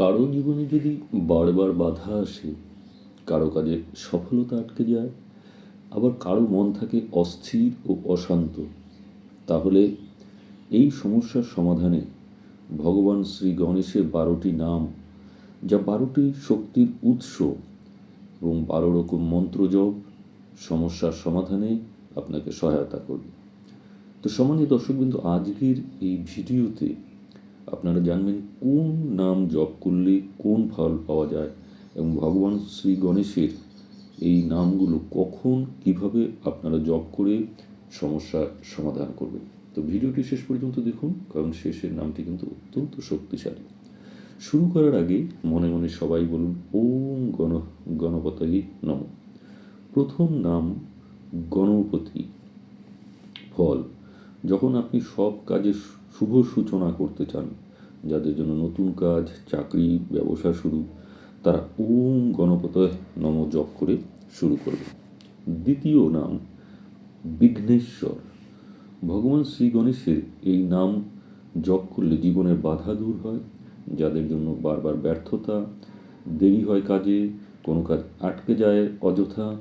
কারও জীবনে যদি বারবার বাধা আসে, কারও কাজে সফলতা আটকে যায়, আবার কারও মন থাকে অস্থির ও অশান্ত, তাহলে এই সমস্যার সমাধানে ভগবান শ্রী গণেশের বারোটি নাম, যা বারোটি শক্তির উৎস এবং বারো রকম মন্ত্র জপ সমস্যার সমাধানে আপনাকে সহায়তা করবে। তো সম্মানীয় দর্শকবৃন্দ, আজকের এই ভিডিওতে আপনারা জানবেন কোন নাম জপ করলে কোন ফল পাওয়া যায় এবং ভগবান শ্রী গণেশের এই নামগুলো কখন, কীভাবে আপনারা জপ করে সমস্যার সমাধান করবেন। তো ভিডিওটি শেষ পর্যন্ত দেখুন, কারণ শেষের নামটি কিন্তু অত্যন্ত শক্তিশালী। শুরু করার আগে মনে মনে সবাই বলুন, ওম গণ গণপতাই নম। প্রথম নাম গণপতি, ফল। যখন আপনি সব কাজে শুভ সূচনা করতে চান, যাদের জন্য নতুন কাজ, চাকরি, ব্যবসা শুরু, তারা ওম গণপতয় নম জপ করে শুরু করবে। দ্বিতীয় নাম বিঘ্নেশ্বর। ভগবান শ্রী গণেশের এই নাম জপ করলে জীবনের বাধা দূর হয়, যাদের জন্য বারবার ব্যর্থতা, দেরি হয় কাজে, কোনো কাজ আটকে যায় অযথা,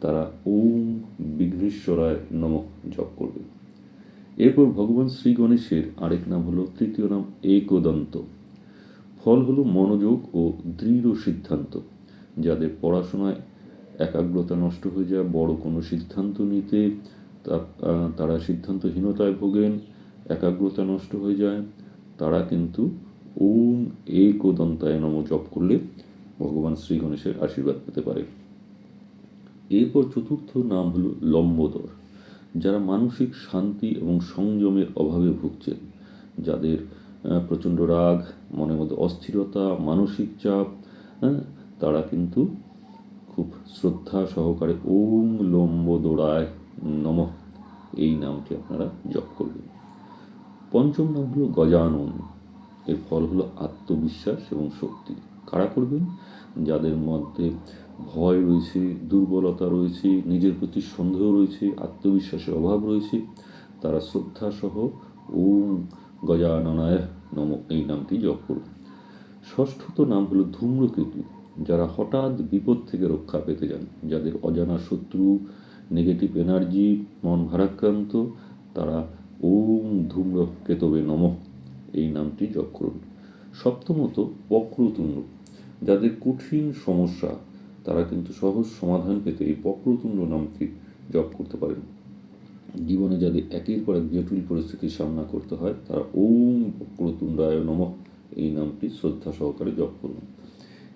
তারা ওম বিঘ্নেশ্বরায় নম জপ করবে। এরপর ভগবান শ্রী গণেশের আরেক নাম হলো, তৃতীয় নাম একদন্ত। ফল হলো মনোযোগ ও দৃঢ় সিদ্ধান্ত। যাদের পড়াশোনায় একাগ্রতা নষ্ট হয়ে যায়, বড় কোনো সিদ্ধান্ত নিতে তারা সিদ্ধান্তহীনতায় ভোগেন, একাগ্রতা নষ্ট হয়ে যায়। তারা কিন্তু ওম একদন্তায় নম জপ করলে ভগবান শ্রী গণেশের আশীর্বাদ পেতে পারে। এরপর চতুর্থ নাম হলো লম্বোদর। যারা মানসিক শান্তি এবং সংযমের অভাবে ভুগছেন যাদের প্রচণ্ড রাগ, মনের মধ্যে অস্থিরতা, মানসিক চাপ হ্যাঁ তারা কিন্তু খুব শ্রদ্ধা সহকারে ওম লম্ব দোড়ায় নম। এই নামটি আপনারা জপ করবেন। পঞ্চম নাম হলো গজানন। এর ফল হলো আত্মবিশ্বাস এবং শক্তি। কারা করবেন? যাদের মধ্যে ভয় রয়েছে, দুর্বলতা রয়েছে, নিজের প্রতি সন্দেহ রয়েছে, আত্মবিশ্বাসের অভাব রয়েছে, তারা শ্রদ্ধাসহ ওম গজাননায় নম, এই নামটি জপ করুন। ষষ্ঠত নাম হলো ধূম্রকেতু, যারা হঠাৎ বিপদ থেকে রক্ষা পেতে যান, যাদের অজানা শত্রু নেগেটিভ এনার্জি মন ভারাক্রান্ত, তারা ওম ধূম্রকেতবে নম, এই নামটি জপ করুন। সপ্তমত, বক্রতুণ্ড, যাদের কঠিন সমস্যা তারা কিন্তু সহজ সমাধান পেতে এই বক্রতুণ্ড নামটি জপ করতে পারেন। জীবনে যাদের একের পর এক জটিল পরিস্থিতির সামনা করতে হয়, তারা ওম বক্রতুণ্ডায় নম। এই নামটি শ্রদ্ধা সহকারে জপ করুন।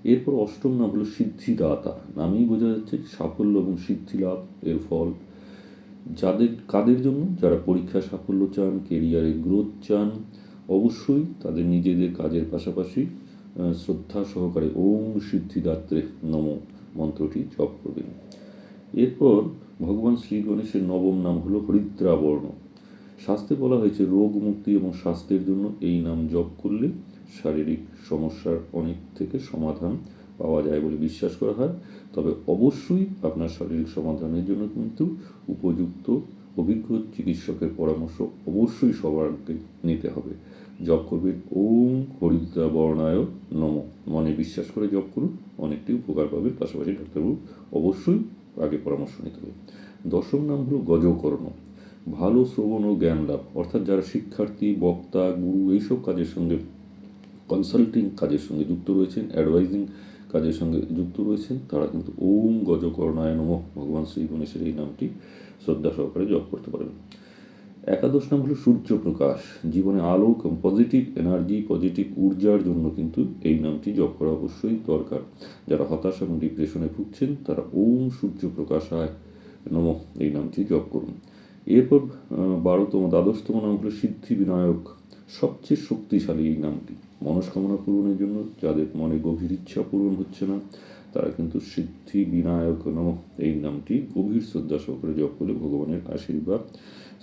এরপর অষ্টম নাম হলো সিদ্ধিদাতা। নামেই বোঝা যাচ্ছে সাফল্য এবং সিদ্ধি লাভ এর ফল। যাদের, কাদের জন্য? যারা পরীক্ষায় সাফল্য চান কেরিয়ারে গ্রোথ চান, অবশ্যই তাদের নিজেদের কাজের পাশাপাশি শ্রদ্ধা সহকারে ওম সিদ্ধিদাত্রে নম মন্ত্রটি জপ করবেন। এরপর ভগবান শ্রী গণেশের নবম নাম হলো হরিদ্রাবর্ণ। শাস্তে বলা হয়েছে, রোগ মুক্তি এবং স্বাস্থ্যের জন্য এই নাম জপ করলে শারীরিক সমস্যার অনেক থেকে সমাধান পাওয়া যায় বলে বিশ্বাস করা হয়। তবে অবশ্যই আপনার শারীরিক সমাধানের জন্য কিন্তু উপযুক্ত অভিজ্ঞ চিকিৎসকের পরামর্শ অবশ্যই সবার আগে নিতে হবে। জপ করবেন ওম হরিদ্রা বর্ণায় নম। মনে বিশ্বাস করে জপ করুন, অনেকটি উপকার পাবেন। পাশাপাশি ডাক্তারবাবু অবশ্যই আগে পরামর্শ নিতে হবে। দশম নাম হলো গজকর্ণ। ভালো শ্রবণ ও জ্ঞান লাভ। অর্থাৎ যারা শিক্ষার্থী, বক্তা, গুরু এইসব কাজের সঙ্গে কনসাল্টিং কাজের সঙ্গে যুক্ত রয়েছেন অ্যাডভাইজিং কাজের সঙ্গে যুক্ত রয়েছেন, তারা কিন্তু ওম গজকর্ণায় নম। ভগবান শ্রী গণেশের এই নামটি শ্রদ্ধা সহকারে জপ করতে পারেন একাদশ নাম হলো সূর্যপ্রকাশ। জীবনে আলোক এবং পজিটিভ এনার্জি পজিটিভ ঊর্জার জন্য কিন্তু এই নামটি জপ করা অবশ্যই দরকার। যারা হতাশ এবং ডিপ্রেশনে ভুগছেন, তারা ওম সূর্যপ্রকাশায় নম এই নামটি জপ করুন। এরপর বারোতম, দ্বাদশতম নাম হলো সিদ্ধি বিনায়ক সবচেয়ে শক্তিশালী এই নামটি। মনস্কামনা পূরণের জন্য যাদের মনে গভীর ইচ্ছা পূরণ হচ্ছে না, তারা কিন্তু সিদ্ধি বিনায়ক নম এই নামটি গভীর শ্রদ্ধা সহকারে জপ করলে ভগবানের আশীর্বাদ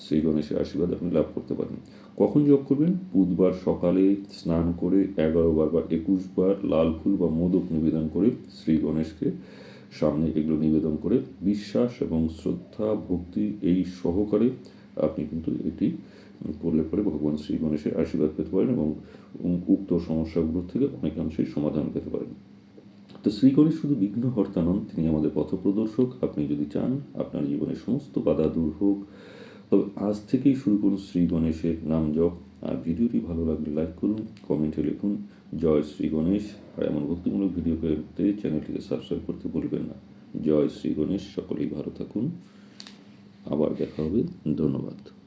শ্রী গণেশের আশীর্বাদ আপনি লাভ করতে পারেন। কখন জপ করবেন? বুধবার সকালে স্নান করে এগারো বার বা একুশ বার লাল ফুল বা মোদক নিবেদন করে শ্রী গণেশকে সামনে এগুলো নিবেদন করে বিশ্বাস এবং শ্রদ্ধা, ভক্তি এই সহকারে আপনি কিন্তু এটি করলে পরে ভগবান শ্রী গণেশের আশীর্বাদ পেতে পারেন এবং উক্ত সমস্যাগুলোর থেকে অনেকাংশেই সমাধান পেতে পারেন। তো শ্রী গণেশ শুধু বিঘ্ন হর্তা নন, তিনি আমাদের পথপ্রদর্শক। আপনি যদি চান, আপনার জীবনের সমস্ত বাধা দূর হোক তবে আজ থেকেই শুরু করুন শ্রী গণেশের নাম জপ। আর ভিডিওটি ভালো লাগলে লাইক করুন, কমেন্টে লিখুন, জয় শ্রী গণেশ। আর এমন ভক্তিমূলক ভিডিও পেতে চ্যানেলটিকে সাবস্ক্রাইব করতে ভুলবেন না। জয় শ্রী গণেশ, সকলেই ভালো থাকুন। আবার দেখা হবে, ধন্যবাদ।